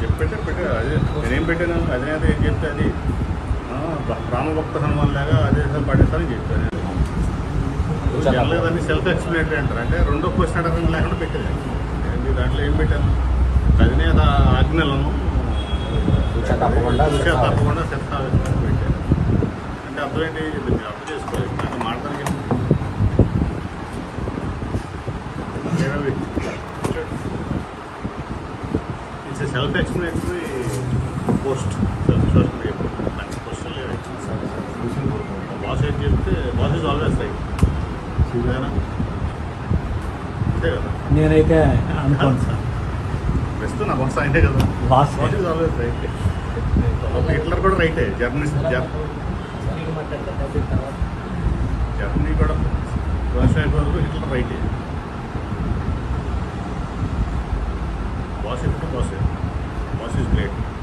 చెప్పి పెట్టారు. పెట్టారు అదే నేనేం పెట్టాను? అధినేత ఏం చెప్తే అది రామభక్త హనుమాన్ లాగా అదే సార్ పడేస్తానని చెప్పాను జరలేదని సెల్ఫ్ ఎక్స్ప్లెనేటరీ అంటారు. అంటే రెండో క్వశ్చన్ అడగడం లేకుండా పెట్టారు ఏంటి దాంట్లో ఏం పెట్టాను? అధినేత ఆజ్ఞలను తప్పకుండా తప్పకుండా శతావేశం పెట్టారు అంటే అర్థం ఏంటి అర్థం self explanatory post self social media దానికి క్వశ్చన్ లేదు బాస్ ఏం చెప్తే బాస్ ఇస్ ఆల్వేస్ రైట్ అంతే కదా. నేనైతే అనుకోను సార్. ప్రస్తుతం నా బాస్ ఆయనే కదా. Boss boss is always right Hitler కూడా రైటే జర్నలిస్ట్ జర్ జర్మనీ కూడా వ్యవసాయ వరకు హిట్లర్ రైటే is blade.